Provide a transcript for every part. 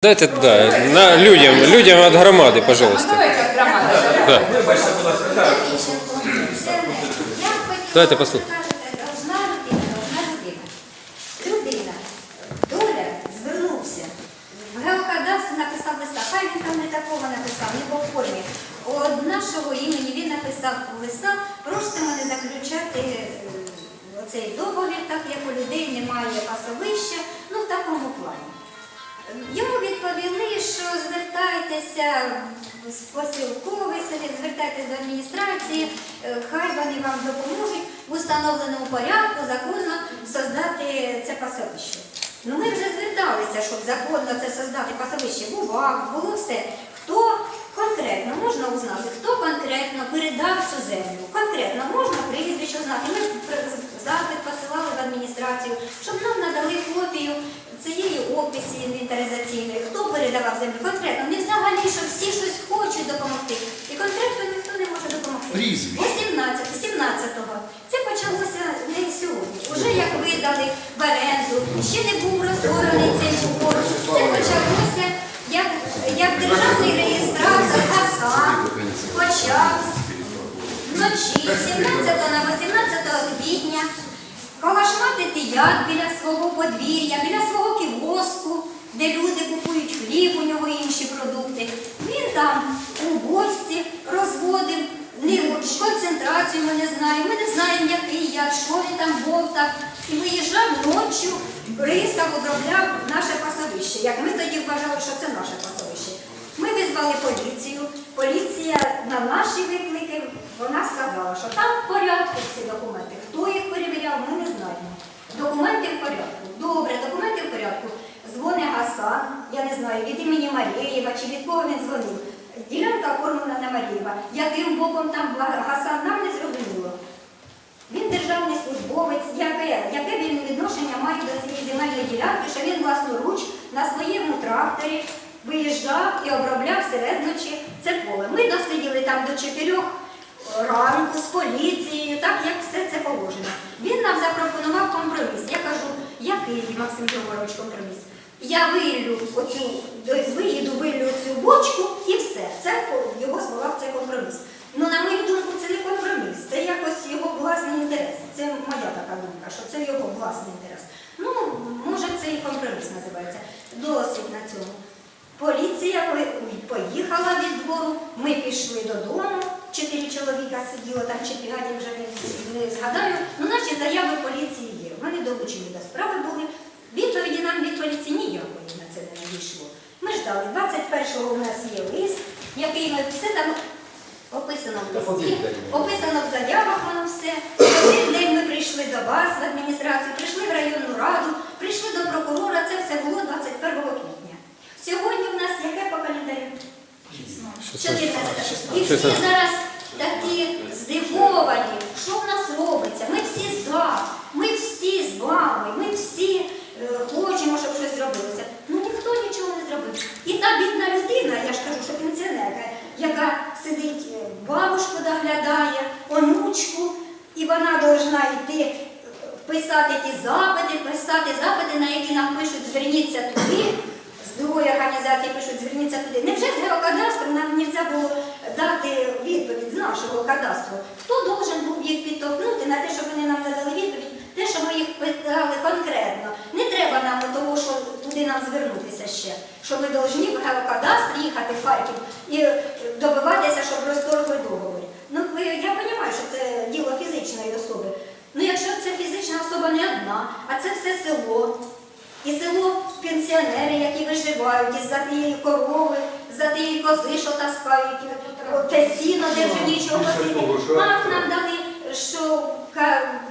Дайте да, на людям, людям от громади, пожалуйста. Да. Давайте послухаємо. Должна людина, доля звернувся. В геокадастр написав листа. Хай він там не такого написав, не формі. От нашого імені він написав листа, просимо не заключати оцей договір, так як у людей немає пасовища, ну в такому плані. Йому відповіли, що звертайтеся з посілковий совет, звертайтеся до адміністрації, е, хай вони вам допоможуть в установленому порядку законно создати це пасовище. Ну ми вже зверталися, щоб законно це создати пасовище. Бував, було все. Хто конкретно можна узнати, хто конкретно передав цю землю? Конкретно можна прізвище знати. Ми запит посилали в адміністрацію, щоб нам надали копію цієї описі інвентаризаційної, хто землю конкретно. Не взагалі, що всі щось хочуть допомогти. І конкретно ніхто не може допомогти. Прізвище. 18, 17-го. Це почалося не сьогодні. Уже як видали в оренду, ще не був розгорений цей угор. Це почалося як, як державний реєстратор Хасан почав вночі, з 17 на 18 квітня, калашматити яд біля свого подвір'я, біля свого кіоску, де люди купують хліб, у нього інші продукти. Він там у бочці розводив не концентрацію, ми не знаємо, ми не знаємо, який там бовтав. І виїжджав ночі, бризкав, обробляв наше пасовище. Як ми тоді вважали, що це наше пасовище. Ми визвали поліцію. Поліція на наші виклики вона сказала, що там в порядку всі документи. Хто їх перевіряв, ми не знаємо. Документи в порядку. Добре, документи в порядку. Дзвони Гасан, я не знаю, від імені Марієва чи від кого він дзвонив. Ділянка оформлена на Марієва. Яким боком там Гасан, нам не зрозуміло. Державний службовець, яке, яке він відношення має до цієї земельної ділянки, що він власноруч на своєму тракторі виїжджав і обробляв серед ночі це поле. Ми дослідили там до чотирьох ранку з поліцією, так як все це положено. Він нам запропонував компроміс. Я кажу, який Максим Григорович компроміс? Я вилю оцю, виїду, вилю цю бочку і все. Це його словах це компроміс. Ну, на мою думку, це не компроміс, це якось його власний інтерес. Це моя така думка, що це його власний інтерес. Ну, може, це і компроміс називається. Досить на цьому. Поліція поїхала від двору, ми пішли додому, чотири чоловіка сиділо там, чи п'ять, вже не, не згадаю. Ну, наші заяви поліції є. Вони долучені до справи були. Відповіді нам від поліції ніякої на це не надійшло. Ми ждали. 21-го у нас є лист, який ми все там описано в листі, описано в заявах воно все. В один день ми прийшли до вас в адміністрацію, прийшли в районну раду, прийшли до прокурора, це все було 21 квітня. Сьогодні в нас яке по календарю? 14. І всі зараз такі здивовані, що в нас робиться. Ми всі за, ми всі з вами, ми всі е, хочемо, щоб щось зробилося. Ну ніхто нічого не зробив. І та бідна людина, я ж кажу, що пенсіонерка, яка сидить, е, бабушку доглядає, онучку, і вона повинна йти е, писати ті запити, писати запити, на які нам пишуть, зверніться туди. З другої організації пишуть, зверніться туди. Невже з геокадастру нам не можна було дати відповідь з нашого кадастру? Хто должен був їх підтолкнути на те, щоб вони нам надали відповідь, те, що ми їх питали конкретно. Не треба нам того, що туди нам звернутися ще. Що ми повинні в геокадастр їхати в Харків і е, добиватися, щоб розторгли договір. Ну, я розумію, що це діло фізичної особи. Ну, якщо це фізична особа не одна, а це все село. І село пенсіонери, які виживають із-за тієї корови, за тієї кози, що таскають, те сіно, де вже нічого посити. Мах нам дали, що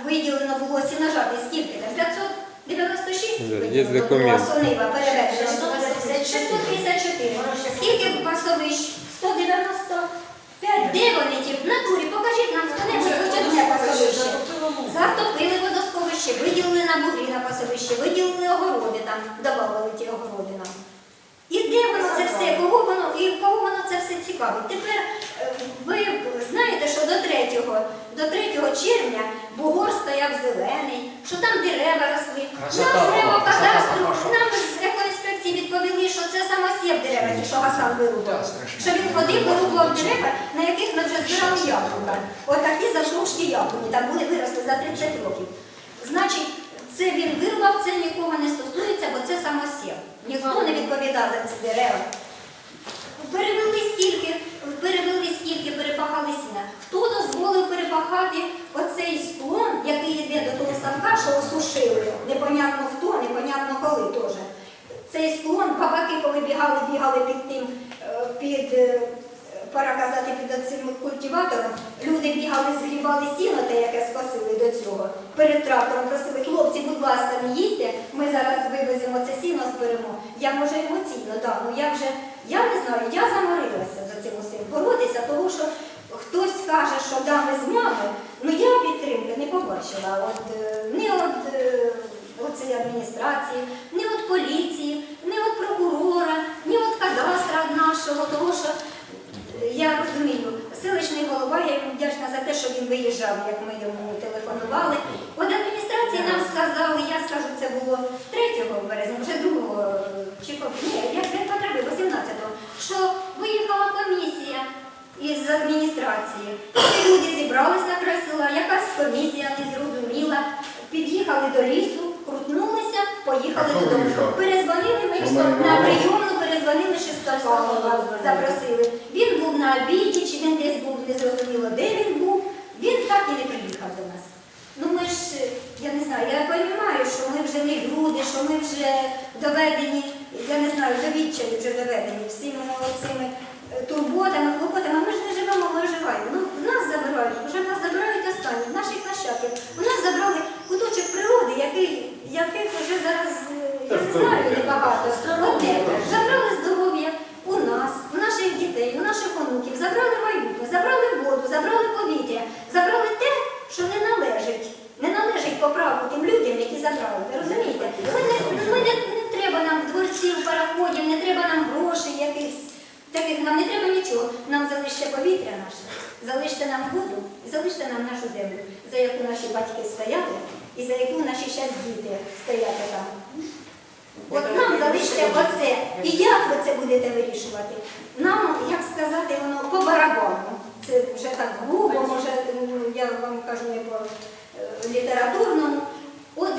виділено було сінажати, скільки там? 596 Да, є виділено була сонива переведена. 654. Скільки пасовищ? 195. Де вони ті? В натурі, покажіть нам хто-небудь хоч одне пасовище. Затопили водосховище, виділили на бугрі на пасовище, виділили огороди там, додавали ті огороди нам. І де воно це все? Кого воно і кого воно це все цікавить? Тепер е, ви знаєте, що до 3, до 3 червня Бугор стояв зелений, що там дерева росли. Нам з кадастру, нам з екоінспекції відповіли, що це самосів дерева, ті, що Гасан вирубав. Що він ходив, вирубував дерева, на яких ми вже збирали яблука. Отакі завшовшки яблуні, там були виросли за 30 років. Значить, це він вирубав, це нікого не стосується, бо це самосів. Ніхто не відповідає за ці дерева. Перевели стільки, перевели стільки, перепахали сіна. Хто дозволив перепахати оцей склон, який йде до того ставка, що осушили? Непонятно хто, непонятно коли теж. Цей склон, бабаки, коли бігали, бігали під тим, е, під, е, пора казати, під цим культиватором, люди бігали, згрібали сіно, те, яке скосили до цього. Перед трактором просили, хлопці, будь ласка, не їдьте, ми зараз вивеземо це сіно, зберемо. Я може емоційно, так, ну я вже, я не знаю, я заморилася за цим усім боротися, тому що хтось каже, що да, ми з мами, ну я підтримки не побачила. От, е, ні від е, оцеї адміністрації, ні від поліції, ні від прокурора, ні від кадастра нашого, тому що розумію, селищний голова, я йому вдячна за те, що він виїжджав, як ми йому телефонували. От адміністрації нам сказали, я скажу, це було 3 березня, вже 2 чи коли, ні, як не потреби, 18-го, що виїхала комісія із адміністрації. Ці люди зібрались на край села, якась комісія незрозуміла, під'їхали до лісу, крутнулися, поїхали А додому. Перезвонили ми Що що ми на не прийомну, перезвонили Шестольського, запросили. Був на обіді, чи він десь був, незрозуміло, де він був. Він так і не приїхав до нас. Ну ми ж, е, я не знаю, я розумію, що ми вже не люди, що ми вже доведені, я не знаю, до відчаю вже доведені всіми цими турботами, клопотами. Ми ж не живемо, ми виживаємо. Ну, нас забирають, вже нас забирають останні, наших нащадків. У нас забрали куточок природи, який, яких вже зараз, е, я не знаю, небагато. Одне, забрали здоров'я у нас, у наших дітей, у наших онуків, забрали майбутнє, забрали воду, забрали повітря, забрали те, що не належить. Не належить по праву тим людям, забрали. Ви розумієте? Ми не, ми не, не треба нам дворців, пароходів, не треба нам грошей якихось. Таких нам не треба нічого. Нам залиште повітря наше, залиште нам воду, і залиште нам нашу землю, за яку наші батьки стояли, і за яку наші щас діти стоять там. От нам залиште оце. І як ви це будете вирішувати? Нам, як сказати, воно по барабану. Це вже так грубо, може, я вам кажу не по е, літературному. От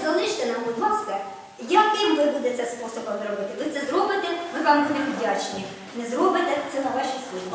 залиште нам, будь ласка, яким ви будете способом робити? Ви це зробите, ми вам будемо вдячні. Не зробите, це на вашій совісті.